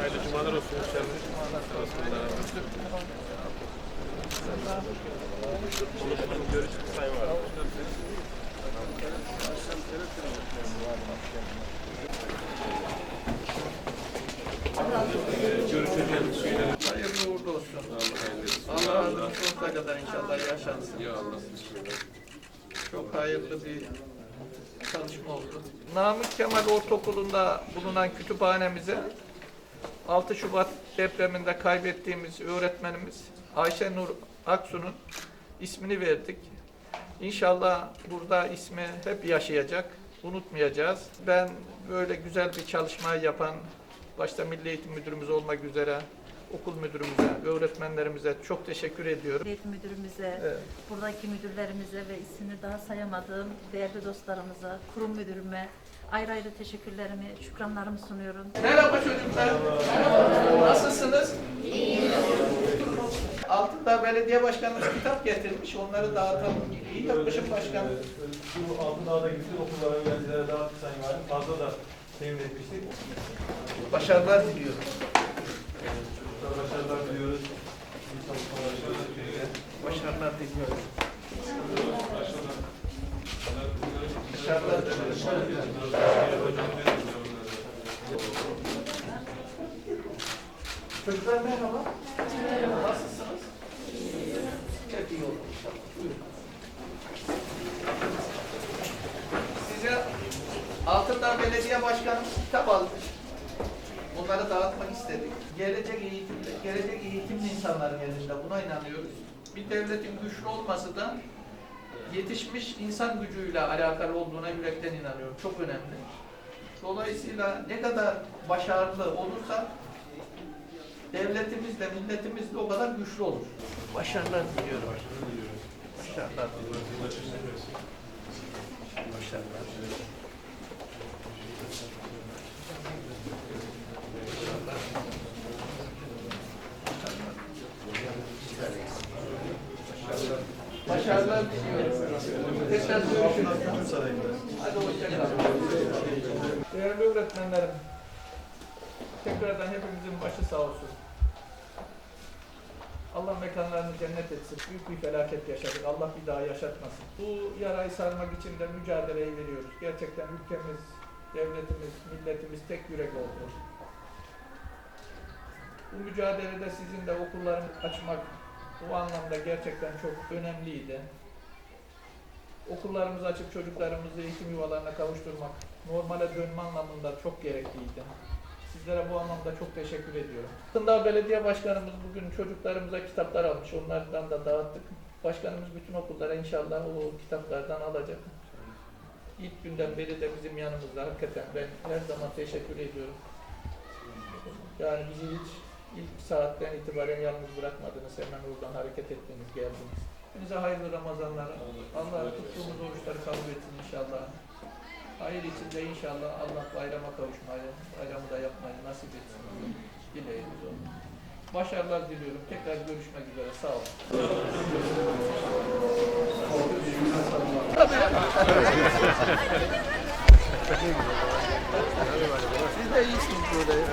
Hayırlı cumalar olsun. Hoş geldiniz. Görüşürüz Sayın Valim. Görüşeceğimiz şeyler Hayırlı uğurlu olsun. Allah razı olsun. Sonsuza kadar inşallah yaşansın. Ya Allah. Çok hayırlı bir çalışma oldu. Namık Kemal Ortaokulu'nda bulunan kütüphanemize 6 Şubat depreminde kaybettiğimiz öğretmenimiz Ayşe Nur Aksu'nun ismini verdik. İnşallah burada ismi hep yaşayacak, unutmayacağız. Ben böyle güzel bir çalışma yapan, başta Milli Eğitim Müdürümüz olmak üzere okul müdürümüze, öğretmenlerimize çok teşekkür ediyorum. Eğitim müdürümüze, Evet. buradaki müdürlerimize ve ismini daha sayamadığım değerli dostlarımıza, kurum müdürüme ayrı ayrı teşekkürlerimi, şükranlarımı sunuyorum. Merhaba çocuklar. Nasılsınız? Altındağ Belediye Başkanımız kitap getirmiş. Onları dağıtalım. İyi yapmışım başkanım. Bu Altındağ'da bütün okullara, öğrencilere dağıttık Sayın Valim. Fazla da temin etmiştik. Başarılar diliyorum. Başarılar diliyoruz. Çalışmalar diliyoruz. Başarılar diliyorum. Başarılar diliyorum. Çocuklar merhaba. Nasılsınız? Hep iyi olur inşallah. Buyurun. Size Altındağ Belediye Başkanımız kitap almış. Bunları dağıtmak istedik. Gelecek eğitimde, gelecek eğitimli insanların elinde buna inanıyoruz. Bir devletin güçlü olması da yetişmiş insan gücüyle alakalı olduğuna yürekten inanıyorum. Çok önemli. Dolayısıyla ne kadar başarılı olursak devletimiz de milletimiz de o kadar güçlü olur. Başarılar diliyorum. Başarılar diliyorum. Başarılar. Başarılar diliyorum. Tekrar görüşürüz. Hadi hoşçakalın. Değerli öğretmenlerim, tekrardan hepimizin başı sağ olsun. Allah mekanlarını cennet etsin. Büyük bir felaket yaşadık. Allah bir daha yaşatmasın. Bu yarayı sarmak için de mücadeleyi veriyoruz. Gerçekten ülkemiz, devletimiz, milletimiz tek yürek oldu. Bu mücadelede sizin de okulların açmak bu anlamda gerçekten çok önemliydi. Okullarımızı açıp çocuklarımızı eğitim yuvalarına kavuşturmak normale dönme anlamında çok gerekliydi. Sizlere bu anlamda çok teşekkür ediyorum. Kındağ Belediye Başkanımız bugün çocuklarımıza kitaplar almış. Onlardan da dağıttık. Başkanımız bütün okullara inşallah o kitaplardan alacak. İlk günden beri de bizim yanımızda. Hakikaten ben her zaman teşekkür ediyorum. Yani bizi hiç ilk saatten itibaren yalnız bırakmadınız. Hemen oradan hareket ettiniz, geldiniz. Hepinize hayırlı Ramazanlar. Allah tuttuğumuz oruçları kabul etsin inşallah. Hayır içinde inşallah Allah bayrama kavuşmayı, bayramı da yapmayı nasip etsin. Dileğimiz o. Başarılar diliyorum. Tekrar görüşmek üzere. Sağ olun. Siz de iyisiniz burada.